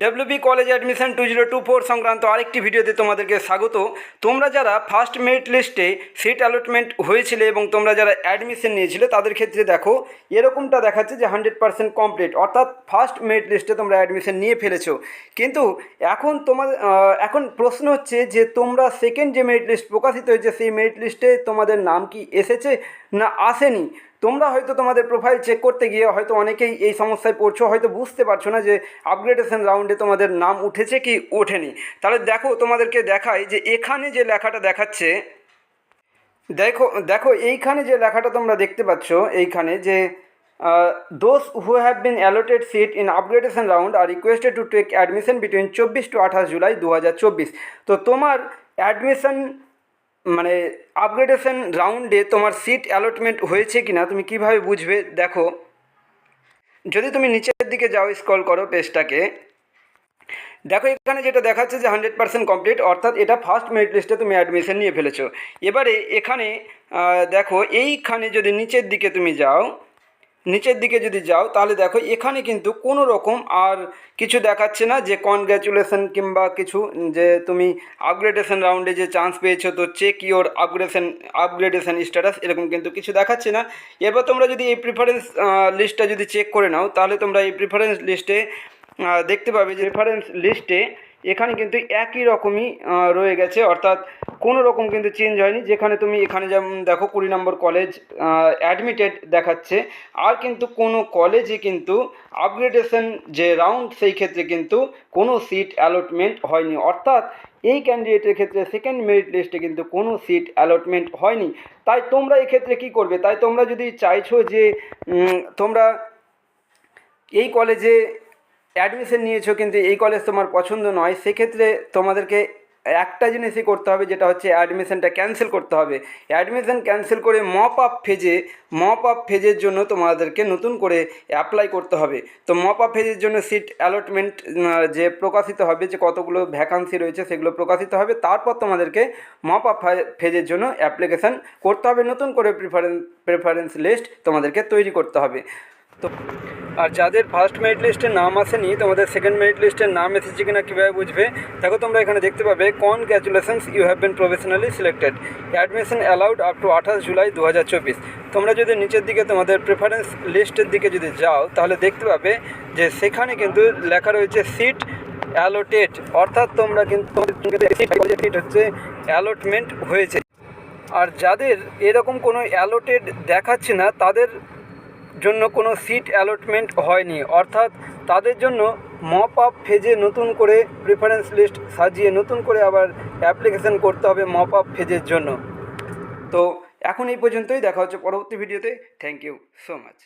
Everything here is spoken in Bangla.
WB college admission two zero two four সংক্রান্ত আরেকটি ভিডিওতে তোমাদেরকে স্বাগত। তোমরা যারা ফার্স্ট মেরিট লিস্টে সিট অ্যালটমেন্ট হয়েছিলে এবং তোমরা যারা অ্যাডমিশন নিয়েছিলে তাদের ক্ষেত্রে দেখো এরকমটা দেখাচ্ছে যে হান্ড্রেড পার্সেন্ট কমপ্লিট অর্থাৎ ফার্স্ট মেরিট লিস্টে তোমরা অ্যাডমিশন নিয়ে ফেলেছো। কিন্তু এখন তোমাদের আহ, এখন প্রশ্ন হচ্ছে যে তোমরা সেকেন্ড যে মেরিট লিস্ট প্রকাশিত হয়েছে সেই মেরিট লিস্টে তোমাদের নাম কি এসেছে না আসেনি? তোমরা হয়তো তোমাদের প্রোফাইল চেক করতে গিয়ে হয়তো অনেকেই এই সমস্যায় পড়ছো, হয়তো বুঝতে পারছ না যে আপগ্রেডেশন রাউন্ডে তোমাদের নাম উঠেছে কি ওঠেনি। তাহলে দেখো, তোমাদেরকে দেখাই যে এখানে যে লেখাটা দেখাচ্ছে, দেখো দেখো এইখানে যে লেখাটা তোমরা দেখতে পাচ্ছ, এইখানে যে those who have been allotted seat in upgradation round are requested to take admission between চব্বিশ টু আঠাশ জুলাই দু হাজার চব্বিশ। তো তোমার অ্যাডমিশন মানে আপগ্রেডেশন রাউন্ডে তোমার সিট অ্যালটমেন্ট হয়েছে কি না তুমি কীভাবে বুঝবে? দেখো, যদি তুমি নিচের দিকে যাও স্কল করো পেজটাকে দেখো এখানে যেটা দেখাচ্ছে যে হান্ড্রেড পার্সেন্ট কমপ্লিট অর্থাৎ এটা ফার্স্ট মেরিট লিস্টে তুমি অ্যাডমিশন নিয়ে ফেলেছো। এবারে এখানে দেখো, এইখানে যদি নিচের দিকে তুমি যাও নিচের দিকে যদি যাও, তাহলে দেখো এখানে কিন্তু কোনো রকম আর কিছু দেখাচ্ছে না যে কনগ্র্যাচুলেশন কিংবা কিছু, যে তুমি আপগ্রেডেশন রাউন্ডে যে চান্স পেয়েছ, তো check your upgradation upgradation status এরকম কিন্তু কিছু দেখাচ্ছে না। এবার তোমরা যদি এই প্রিফারেন্স লিস্টটা যদি চেক করে নাও, তাহলে তোমরা এই প্রিফারেন্স লিস্টে দেখতে পাবে যে রেফারেন্স লিস্টে এখানে কিন্তু একই রকমই রয়ে গেছে। অর্থাৎ কোনো রকম কিন্তু চেঞ্জ হয়নি। যেখানে তুমি এখানে যেমন দেখো, কুড়ি নম্বর কলেজ অ্যাডমিটেড দেখাচ্ছে। আর কিন্তু কোনো কলেজে কিন্তু আপগ্রেডেশন যে রাউন্ড সেই ক্ষেত্রে কিন্তু কোনো সিট অ্যালটমেন্ট হয়নি। অর্থাৎ এই ক্যান্ডিডেটের ক্ষেত্রে সেকেন্ড মেরিট লিস্টে কিন্তু কোনো সিট অ্যালটমেন্ট হয়নি। তাই তোমরা এক্ষেত্রে কি করবে? তাই তোমরা যদি চাইছো যে তোমরা এই কলেজে অ্যাডমিশন নিয়েছো কিন্তু এই কলেজ তোমার পছন্দ নয়, সেক্ষেত্রে তোমাদেরকে একটা জিনিসই করতে হবে, যেটা হচ্ছে অ্যাডমিশনটা ক্যান্সেল করতে হবে। অ্যাডমিশন ক্যান্সেল করে মপ আপ ফেজে মপ আপ ফেজের জন্য তোমাদেরকে নতুন করে অ্যাপ্লাই করতে হবে। তো মপ আপ ফেজের জন্য সিট অ্যালটমেন্ট যে প্রকাশিত হবে, যে কতগুলো ভ্যাকান্সি রয়েছে, সেগুলো প্রকাশিত হবে। তারপর তোমাদেরকে মপ আপ ফেজের জন্য অ্যাপ্লিকেশান করতে হবে। নতুন করে প্রিফারেন্স প্রেফারেন্স লিস্ট তোমাদেরকে তৈরি করতে হবে। তো আর যাদের ফার্স্ট মেরিট লিস্টে নাম আসেনি, তোমাদের সেকেন্ড মেরিট লিস্টের নাম এসেছে কিনা কীভাবে বুঝবে? দেখো, তোমরা এখানে দেখতে পাবে congratulations you have been professionally selected admission allowed up to আঠাশ জুলাই দু হাজার চব্বিশ। তোমরা যদি নিচের দিকে তোমাদের প্রেফারেন্স লিস্টের দিকে যদি যাও, তাহলে দেখতে পাবে যে সেখানে কিন্তু লেখা রয়েছে সিট অ্যালোটেড অর্থাৎ তোমরা কিন্তু সিট হচ্ছে অ্যালটমেন্ট হয়েছে। আর যাদের এরকম কোনো অ্যালোটেড দেখাচ্ছে না, তাদের জন্য কোনো সিট অ্যালটমেন্ট হয়নি। অর্থাৎ তাদের জন্য মপ আপ ফেজে নতুন করে প্রিফারেন্স লিস্ট সাজিয়ে নতুন করে আবার অ্যাপ্লিকেশান করতে হবে মপ আপ ফেজের জন্য। তো এখন এই পর্যন্তই। দেখা হচ্ছে পরবর্তী ভিডিওতে থ্যাংক ইউ সো মাচ